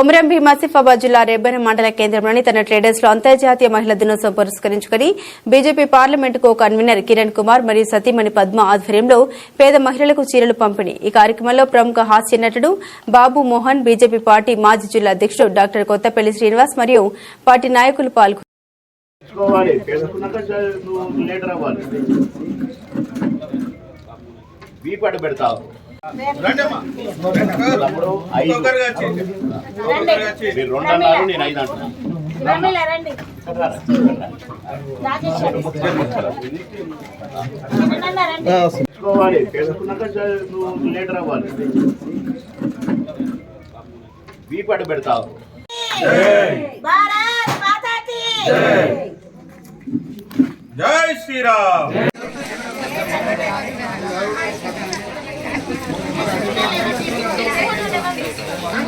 కొమరం భీం ఆసిఫాబాద్ జిల్లా రేబెన మండల కేంద్రంలోని తన ట్రేడర్స్లో అంతర్జాతీయ మహిళా దినోత్సవం పురస్కరించుకుని BJP parliament co convener Kiran Kumar మరియు సతీమణి పద్మ ఆధ్వర్యంలో పేద మహిళలకు చీరలు పంపిణీ. ఈ కార్యక్రమంలో ప్రముఖ హాస్య నటుడు బాబు మోహన్ బీజేపీ పార్టీ మాజీ జిల్లా అధ్యక్షుడు డాక్టర్ కొత్తపల్లి శ్రీనివాస్ మరియు పార్టీ నాయకులు పాల్గొన్నారు పెడతావు. మీరు రెండు అన్నారు నేను ఐదు అంటున్నాను తెలుసుకోవాలి తెలుసుకున్నాక నువ్వు లీడర్ అవ్వాలి వీపాటు పెడతావు. జై శ్రీరామ్.